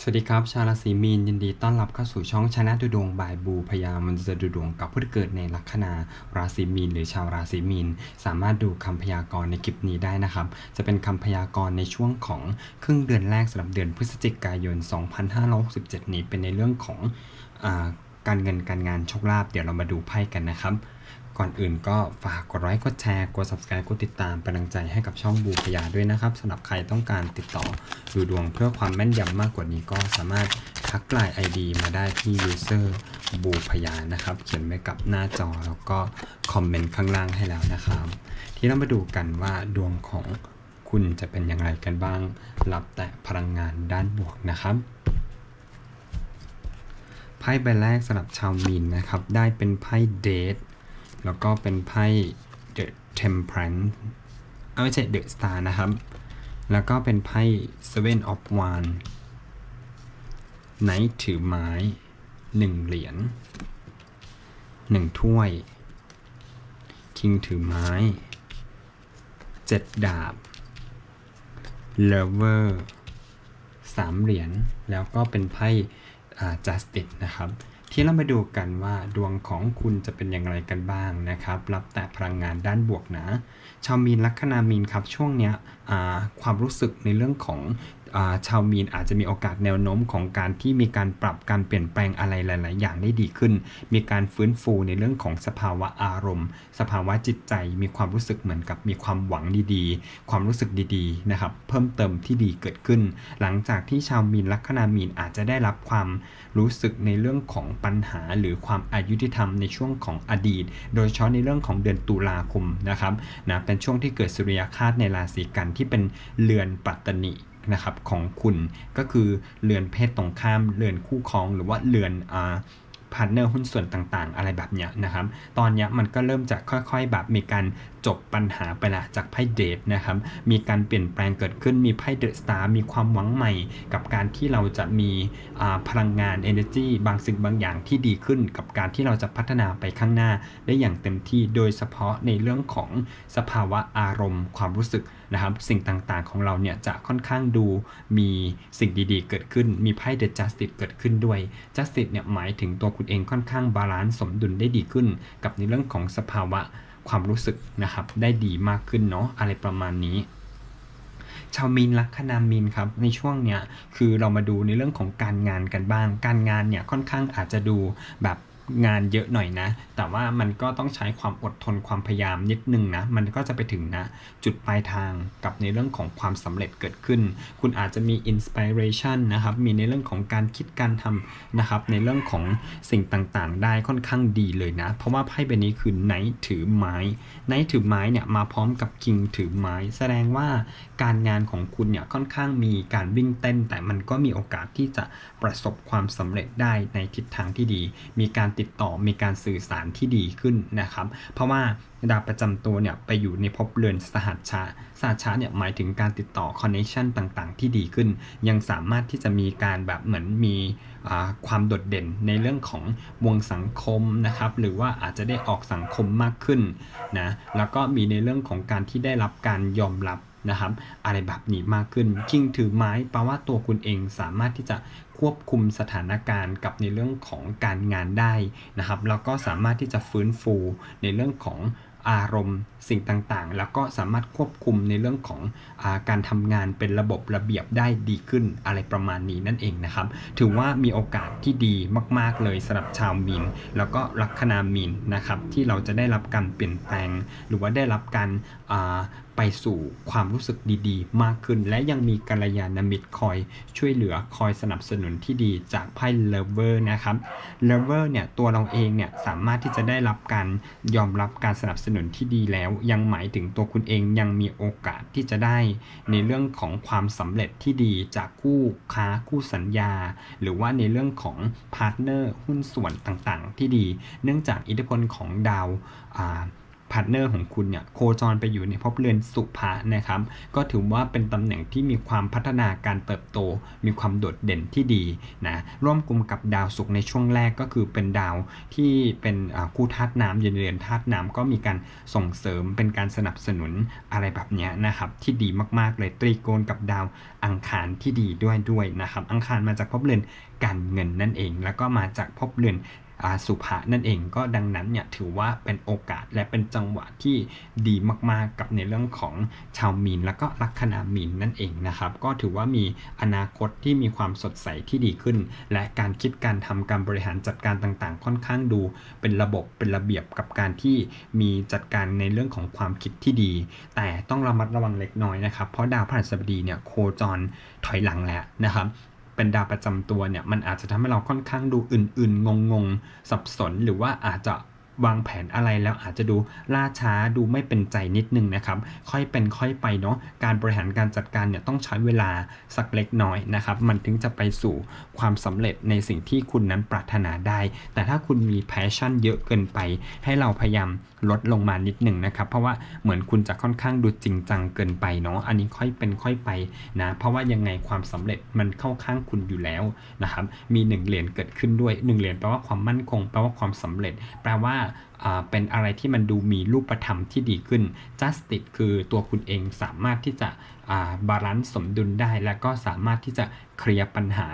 สวัสดีครับ ชาวราศีมีนยินดีต้อนรับเข้าสู่ช่องชนะดูดวงบายบูพยามันจะดูดวงกับผู้ที่เกิดในลัคนาราศีมีนหรือชาวราศีมีน สามารถดูคำพยากรณ์ในคลิปนี้ได้นะครับ จะเป็นคำพยากรณ์ในช่วงของครึ่งเดือนแรกสำหรับเดือนพฤศจิกายน 2567 นี้เป็นในเรื่องของอการเงินการงานโชคลาภเดี๋ยวเรามาดูไพ่กันนะครับ ก่อนอื่นก็ฝากกดไลค์กดแชร์กด subscribe กดติดตามเป็นกำลังใจให้กับช่องบูพยาด้วยนะครับสำหรับใครต้องการติดต่อดูดวงเพื่อความแม่นยำมากกว่านี้ก็สามารถทักไลน์ ID มาได้ที่ user บูพยานะครับ เขียนไว้กับหน้าจอแล้วก็คอมเมนต์ข้างล่างให้แล้วนะครับ ที่เรามาดูกันว่าดวงของคุณจะเป็นอย่างไรกันบ้าง รับแต่พลังงานด้านบวกนะครับไพ่ใบแรกสำหรับชาวมีนนะครับ ได้เป็นไพ่เดท แล้วก็เป็นไพ่ The Temperance เอาไม่ใช่ The Star นะครับ แล้วก็เป็นไพ่ Seven of Wands ไนท์ถือไม้หนึ่งเหรียญหนึ่งถ้วย คิงถือไม้เจ็ดดาบ Lover สามเหรียญแล้วก็เป็นไพ่อ่า Justice นะครับ ที่เรามาดูกันว่าดวงของคุณจะเป็นอย่างไรกันบ้างนะครับ รับแต่พลังงานด้านบวกนะ ชาวมีนลัคนามีนครับช่วงเนี้ยความรู้สึกในเรื่องของชาวมีนอาจจะมีโอกาสแนวโน้มของการที่มีการปรับการเปลี่ยนแปลงอะไรหลาย ๆ อย่างได้ดีขึ้น มีการฟื้นฟูในเรื่องของสภาวะอารมณ์ สภาวะจิตใจมีความรู้สึกเหมือนกับมีความหวังดีๆ ความรู้สึกดี ๆ นะครับ เพิ่มเติมที่ดีเกิดขึ้น หลังจากที่ชาวมีนลัคนามีนอาจจะได้รับความรู้สึกในเรื่องของปัญหาหรือความอายุติธรรมในช่วงของอดีต โดยเฉพาะในเรื่องของเดือนตุลาคมนะครับนะเป็นช่วงที่เกิดสุริยคาสในราศีกันที่เป็นเรือนปัตตนิ นะครับของคุณก็คือเรือนเพศตรงข้าม เรือนคู่ครองหรือว่าเรือนอ่าพาร์ทเนอร์หุ้นส่วนต่างๆ อะไรแบบเนี้ยนะครับ ตอนเนี้ยมันก็เริ่มจะค่อยๆ แบบมีการจบปัญหาไปละจากไพ่เดทนะครับ มีการเปลี่ยนแปลงเกิดขึ้น มีไพ่เดอะสตาร์มีความหวังใหม่ กับการที่เราจะมีอ่าพลังงาน energy บางสิ่งบางอย่างที่ดีขึ้น กับการที่เราจะพัฒนาไปข้างหน้าได้อย่างเต็มที่ โดยเฉพาะในเรื่องของสภาวะอารมณ์ ความรู้สึก นะครับสิ่งต่างๆของเราเนี่ยจะค่อนข้างดูมีสิ่งดีๆ เกิดขึ้น มีไพ่ The Justice เกิดขึ้นด้วย Justice เนี่ยหมายถึงตัวคุณเองค่อนข้างบาลานซ์สมดุลได้ดีขึ้น กับในเรื่องของสภาวะความรู้สึกนะครับได้ดีมากขึ้นเนาะอะไรประมาณนี้ชาวมีนลัคนามีนครับในช่วงเนี้ยคือเรามาดูในเรื่องของการงานกันบ้าง การงานเนี่ยค่อนข้างอาจจะดูแบบ งานเยอะหน่อยนะ แต่ว่ามันก็ต้องใช้ความอดทนความพยายามนิดนึงนะ มันก็จะไปถึงนะ จุดปลายทางกับในเรื่องของความสำเร็จเกิดขึ้น คุณอาจจะมีอินสปิเรชันนะครับ มีในเรื่องของการคิดการทำนะครับ ในเรื่องของสิ่งต่างๆ ได้ค่อนข้างดีเลยนะ เพราะว่าไพ่ใบนี้คือไนท์ถือไม้ไนท์ถือไม้เนี่ยมาพร้อมกับคิงถือไม้ แสดงว่าการงานของคุณเนี่ยค่อนข้างมีการวิ่งเต้น แต่มันก็มีโอกาสที่จะประสบความสำเร็จได้ในทิศทางที่ดี มีการติดต่อมีการสื่อสารที่ดีขึ้นนะครับ เพราะว่าดาวประจำตัวเนี่ยไปอยู่ในภพเรือนสหัชชาสหัชชาเนี่ยหมายถึงการติดต่อคอนเนคชันต่างๆ ที่ดีขึ้น ยังสามารถที่จะมีการแบบเหมือนมีความโดดเด่นในเรื่องของวงสังคมนะครับ หรือว่าอาจจะได้ออกสังคมมากขึ้นนะแล้วก็มีในเรื่องของการที่ได้รับการยอมรับ นะครับ อะไรแบบนี้มากขึ้นคิงถือไม้แปลว่าตัวคุณเองสามารถที่จะควบคุมสถานการณ์กับในเรื่องของการงานได้นะครับแล้วก็สามารถที่จะฟื้นฟูในเรื่องของ อารมณ์สิ่งต่างๆ แล้วก็สามารถควบคุมในเรื่องของอาการทำงานเป็นระบบระเบียบได้ดีขึ้นอะไรประมาณนี้นั่นเองนะครับ ถือว่ามีโอกาสที่ดีมาก ๆ เลยสำหรับชาวมีน แล้วก็ลัคนามีนนะครับที่เราจะได้รับการเปลี่ยนแปลง หรือว่าได้รับการไปสู่ความรู้สึกดีๆ มากขึ้น และยังมีกัลยาณมิตรคอยช่วยเหลือคอยสนับสนุนที่ดีจากไพ่เลเวอร์นะครับเลเวอร์เนี่ยตัวเราเองเนี่ยสามารถที่จะได้รับการยอมรับการสนับสนุนที่ดีแล้ว ยังหมายถึงตัวคุณเองยังมีโอกาสที่จะได้ในเรื่องของความสำเร็จที่ดีจากคู่ค้าคู่สัญญา หรือว่าในเรื่องของพาร์ทเนอร์หุ้นส่วนต่างๆ ที่ดี เนื่องจากอิทธิพลของดาว พาร์ทเนอร์ของคุณเนี่ยโคจรไปอยู่ในภพเรือนสุภะนะครับ ก็ถือว่าเป็นตำแหน่งที่มีความพัฒนาการเติบโต มีความโดดเด่นที่ดีนะร่วมกลุ่มกับดาวศุกร์ในช่วงแรกก็คือเป็นดาวที่เป็นคู่ธาตุน้ำเยืนเรือนธาตุน้ำก็มีการส่งเสริมเป็นการสนับสนุนอะไรแบบเนี้ยนะครับที่ดีมากๆเลยตรีโกณกับดาวอังคารที่ดีด้วยด้วยนะครับอังคารมาจากภพเรือนการเงินนั่นเอง แล้วก็มาจากภพเรือน สุภะนั่นเองก็ดังนั้นเนี่ยถือว่าเป็นโอกาสและเป็นจังหวะที่ดีมากๆกับในเรื่องของชาวมีนแล้วก็ลัคนามีนนั่นเองนะครับ ก็ถือว่ามีอนาคตที่มีความสดใสที่ดีขึ้น และการคิดการทำการบริหารจัดการต่างๆ ค่อนข้างดู เป็นระบบเป็นระเบียบกับการที่มีจัดการในเรื่องของความคิดที่ดี แต่ต้องระมัดระวังเล็กน้อยนะครับเพราะดาวพฤหัสบดีเนี่ยโคจรถอยหลังแล้วนะครับ เป็นดาวประจำตัวเนี่ยมันอาจจะทำให้เราค่อนข้างดูอื่นๆ งงๆ สับสน หรือว่าอาจจะ วางแผนอะไรแล้วอาจจะดูล่าช้าดูไม่เป็นใจนิดนึงนะครับ ค่อยเป็นค่อยไปเนาะการบริหารการจัดการเนี่ยต้องใช้เวลาสักเล็กน้อยนะครับ มันถึงจะไปสู่ความสำเร็จในสิ่งที่คุณนั้นปรารถนาได้ แต่ถ้าคุณมีแพชชั่นเยอะเกินไป ให้เราพยายามลดลงมานิดหนึ่งนะครับ เพราะว่าเหมือนคุณจะค่อนข้างดูจริงจังเกินไปเนาะอันนี้ค่อยเป็นค่อยไปนะเพราะว่ายังไงความสำเร็จมันเข้าข้างคุณอยู่แล้วนะครับมีหนึ่งเหรียญเกิดขึ้นด้วยหนึ่งเหรียญแปลว่าความมั่นคง แปลว่าความสำเร็จ แปลว่าเป็นอะไรที่มันดูมีรูปธรรมที่ดีขึ้น justice คือตัวคุณเองสามารถที่จะบาลานซ์สมดุลได้ และก็สามารถที่จะเคลียร์ปัญหา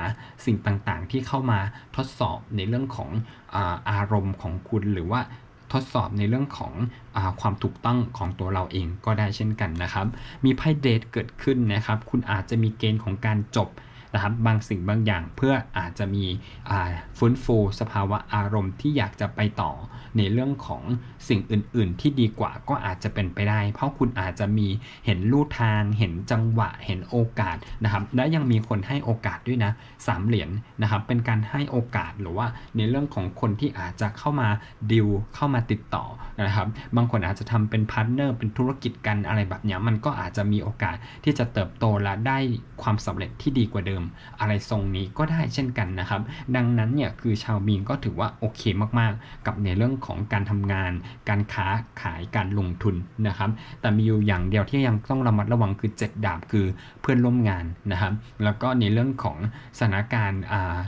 สิ่งต่างๆ ที่เข้ามาทดสอบในเรื่องของอาอารมณ์ของคุณหรือว่าทดสอบในเรื่องของอความถูกต้องของตัวเราเองก็ได้เช่นกันนะครับ มีไพ่เดทเกิดขึ้นนะครับ คุณอาจจะมีเกณฑ์ของการจบ นะครับบางสิ่งบางอย่างเพื่ออาจจะมีฟื้นฟูสภาวะอารมณ์ที่อยากจะไปต่อ ในเรื่องของสิ่งอื่น ๆ ที่ดีกว่าก็อาจจะเป็นไปได้ เพราะคุณอาจจะมีเห็นลู่ทาง เห็นจังหวะเห็นโอกาสนะครับและยังมีคนให้โอกาสด้วยนะสามเหรียญนนะครับเป็นการให้โอกาสหรือว่าในเรื่องของคนที่อาจจะเข้ามาดิวเข้ามาติดต่อนะครับบางคนอาจจะทำเป็นพาร์ทเนอร์เป็นธุรกิจกันอะไรแบบนี้มันก็อาจจะมีโอกาสที่จะเติบโตและได้ความสำเร็จที่ดีกว่าเดิมอะไรทรงนี้ก็ได้เช่นกันนะครับ ดังนั้นเนี่ยคือชาวมีนก็ถือว่าโอเคมากๆ กับในเรื่องของการทำงาน การค้าขายการลงทุนนะครับ แต่มีอยู่อย่างเดียวที่ยังต้องระมัดระวังคือเจ็ดดาบคือเพื่อนร่วมงานนะครับ แล้วก็ในเรื่องของสถานการณ์อ่า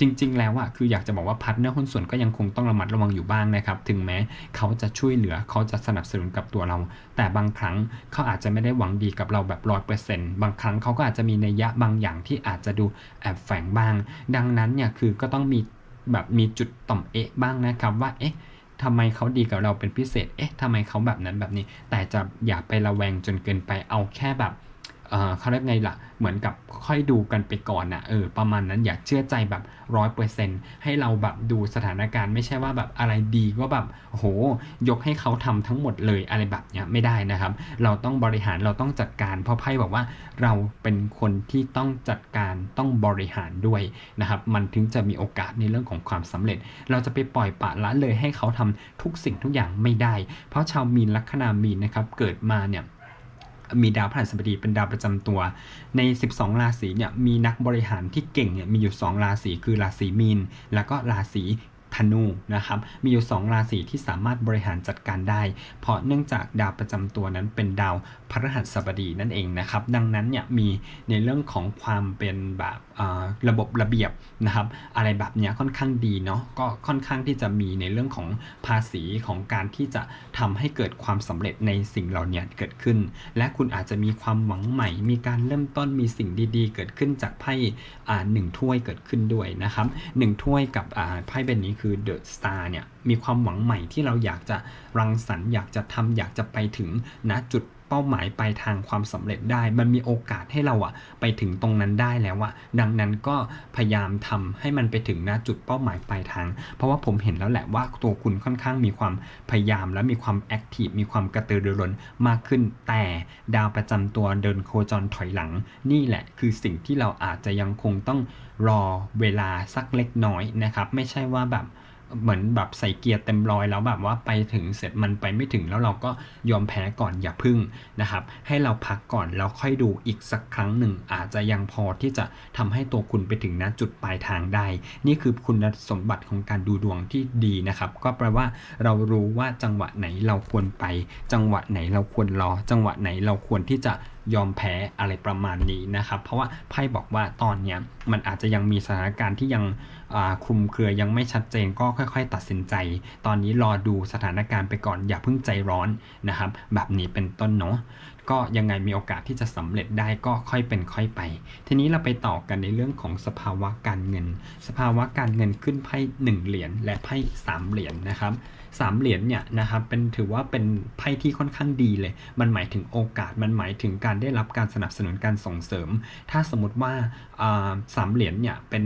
จริง ๆ แล้วอะคืออยากจะบอกว่าพาร์ทเนอร์หุ้นส่วนก็ยังคงต้องระมัดระวังอยู่บ้างนะครับ ถึงแม้เขาจะช่วยเหลือเขาจะสนับสนุนกับตัวเรา แต่บางครั้งเขาอาจจะไม่ได้หวังดีกับเราแบบร้อยเปอร์เซ็นต์บางครั้งเขาก็อาจจะมีนัยยะบางอย่างที่อาจจะดูแอบแฝงบ้าง ดังนั้นเนี่ยคือก็ต้องมีแบบมีจุดต่อมเอะบ้างนะครับว่าเอ๊ะทำไมเขาดีกับเราเป็นพิเศษ เอ๊ะทำไมเขาแบบนั้นแบบนี้ แต่จะอย่าไประแวงจนเกินไปเอาแค่แบบ เขาเรียกไงล่ะ เหมือนกับค่อยดูกันไปก่อนนะเออประมาณนั้นอย่าเชื่อใจแบบร้อยเปอร์เซ็นให้เราแบบดูสถานการณ์ไม่ใช่ว่าแบบอะไรดีก็แบบโห ยกให้เขาทำทั้งหมดเลยอะไรแบบเนี้ยไม่ได้นะครับ เราต้องบริหารเราต้องจัดการ เพราะไพ่บอกว่าเราเป็นคนที่ต้องจัดการต้องบริหารด้วยนะครับ มันถึงจะมีโอกาสในเรื่องของความสำเร็จ เราจะไปปล่อยปะละเลยให้เขาทำทุกสิ่งทุกอย่างไม่ได้ เพราะชาวมีนลัคนามีนนะครับเกิดมาเนี่ย มีดาวพฤหัสบดีเป็นดาวประจำตัว ใน 12 ราศีเนี่ยมีนักบริหารที่เก่งเนี่ยมีอยู่ 2 ราศีคือราศีมีน แล้วก็ราศีธนูนะครับมีอยู่ 2 ราศีที่สามารถบริหารจัดการได้ เพราะเนื่องจากดาวประจำตัวนั้นเป็นดาวพฤหัสบดีนั่นเองนะครับ ดังนั้นเนี่ยมีในเรื่องของความเป็นแบบระบบระเบียบนะครับ อะไรแบบนี้ค่อนข้างดีเนาะก็ค่อนข้างที่จะมีในเรื่องของภาษีของการที่จะทำให้เกิดความสำเร็จในสิ่งเหล่านี้เกิดขึ้น และคุณอาจจะมีความหวังใหม่ มีการเริ่มต้นมีสิ่งดีๆ เกิดขึ้นจากไพ่หนึ่งถ้วยเกิดขึ้นด้วยนะครับหนึ่งถ้วยกับไพ่ใบนี้คือเดอะสตาร์เนี่ยมีความหวังใหม่ที่เราอยากจะรังสรรค์อยากจะทำอยากจะไปถึงณจุด เป้าหมายปลายทางความสำเร็จได้ มันมีโอกาสให้เราอะไปถึงตรงนั้นได้แล้วอะดังนั้นก็พยายามทำให้มันไปถึงณจุดเป้าหมายปลายทาง เพราะว่าผมเห็นแล้วแหละว่าตัวคุณค่อนข้างมีความพยายามและมีความแอคทีฟมีความกระตือรือร้นมากขึ้น แต่ดาวประจำตัวเดินโคจรถอยหลัง นี่แหละคือสิ่งที่เราอาจจะยังคงต้องรอเวลาสักเล็กน้อยนะครับ ไม่ใช่ว่าแบบ เหมือนแบบใส่เกียร์เต็มร้อยแล้วแบบว่าไปถึงเสร็จมันไปไม่ถึงแล้วเราก็ยอมแพ้ก่อนอย่าพึ่งนะครับ ให้เราพักก่อนแล้วค่อยดูอีกสักครั้งหนึ่งอาจจะยังพอที่จะทำให้ตัวคุณไปถึงณจุดปลายทางได้ นี่คือคุณสมบัติของการดูดวงที่ดีนะครับ ก็แปลว่าเรารู้ว่าจังหวะไหนเราควรไป จังหวะไหนเราควรรอ จังหวะไหนเราควรที่จะยอมแพ้อะไรประมาณนี้นะครับ เพราะว่าไพ่บอกว่าตอนเนี้ยมันอาจจะยังมีสถานการณ์ที่ยังคลุมเครือยังไม่ชัดเจนก็ค่อย ๆ ตัดสินใจ ตอนนี้รอดูสถานการณ์ไปก่อนอย่าเพิ่งใจร้อนนะครับ แบบนี้เป็นต้นเนาะก็ยังไงมีโอกาสที่จะสำเร็จได้ก็ค่อยเป็นค่อยไป ทีนี้เราไปต่อกันในเรื่องของสภาวะการเงิน สภาวะการเงินขึ้นไพ่หนึ่งเหรียญและไพ่สามเหรียญนะครับ สามเหรียญเนี่ยนะครับเป็นถือว่าเป็นไพ่ที่ค่อนข้างดีเลย มันหมายถึงโอกาสมันหมายถึงการได้รับการสนับสนุนการส่งเสริม ถ้าสมมติว่าสามเหรียญเนี่ยเป็น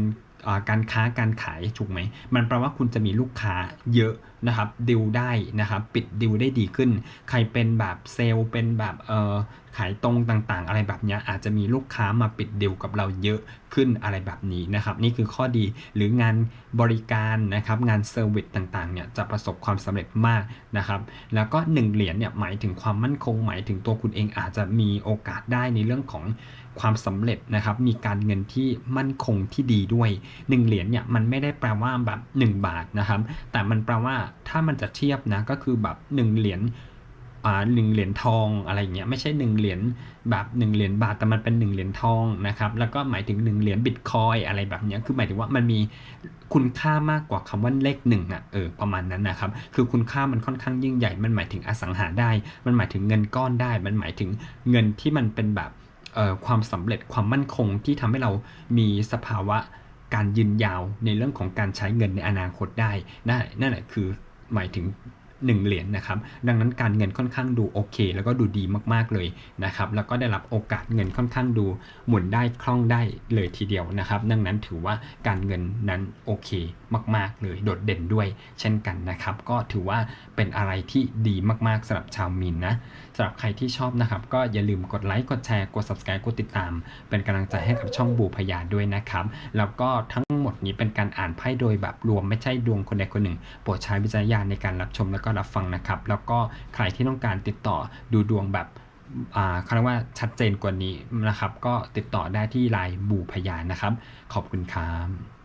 การค้าการขายถูกไหม มันแปลว่าคุณจะมีลูกค้าเยอะนะครับดิวได้นะครับ ปิดดิวได้ดีขึ้น ใครเป็นแบบเซลล์เป็นแบบเออ ขายตรงต่างๆ อะไรแบบนี้อาจจะมีลูกค้ามาปิดดิวกับเราเยอะขึ้นอะไรแบบนี้นะครับ นี่คือข้อดีหรืองานบริการนะครับงานเซอร์วิสต่างๆเนี่ยจะประสบความสำเร็จมากนะครับ แล้วก็ 1 เหรียญเนี่ยหมายถึงความมั่นคงหมายถึงตัวคุณเองอาจจะมีโอกาสได้ในเรื่องของความสำเร็จนะครับ มีการเงินที่มั่นคงที่ดีด้วย 1 เหรียญเนี่ยมันไม่ได้แปลว่าแบบ 1 บาทนะครับ แต่มันแปลว่าถ้ามันจะเทียบนะก็คือแบบ 1 เหรียญ อ่าหนึ่งเหรียญทองอะไรอย่างเงี้ยไม่ใช่1เหรียญแบบ1เหรียญบาทแต่มันเป็น1เหรียญทองนะครับแล้วก็หมายถึง1เหรียญบิตคอยอะไรแบบเนี้ยคือหมายถึงว่ามันมีคุณค่ามากกว่าคำว่าเลขหนึ่งอะเออประมาณนั้นนะครับคือคุณค่ามันค่อนข้างยิ่งใหญ่ มันหมายถึงอสังหาได้ มันหมายถึงเงินก้อนได้ มันหมายถึงเงินที่มันเป็นแบบความสำเร็จความมั่นคงที่ทำให้เรามีสภาวะการยืนยาวในเรื่องของการใช้เงินในอนาคตได้นั่นแหละคือหมายถึง 1 เหรียญนนะครับ ดังนั้นการเงินค่อนข้างดูโอเค แล้วก็ดูดีมากๆเลยนะครับ แล้วก็ได้รับโอกาสเงินค่อนข้างดูหมุนได้คล่องได้เลยทีเดียวนะครับ ดังนั้นถือว่าการเงินนั้นโอเคมาก ๆ เลยโดดเด่นด้วย เช่นกันนะครับ ก็ถือว่าเป็นอะไรที่ดีมากๆสำหรับชาวมินนะ สำหรับใครที่ชอบนะครับ ก็อย่าลืมกดไลค์กดแชร์กด subscribe กดติดตาม เป็นกำลังใจให้กับช่องบูพยาด้วยนะครับ แล้วก็ทั้งหมดนี้เป็นการอ่านไพ่โดยแบบรวมไม่ใช่ดวงคนใดคนหนึ่ง โปรดใช้วิจารณญาณในการรับชมแล้วก็รับฟังนะครับ แล้วก็ใครที่ต้องการติดต่อดูดวงแบบอ่าเขาเรียกว่าชัดเจนกว่านี้นะครับ ก็ติดต่อได้ที่ไลน์บูพยานนะครับ ขอบคุณครับ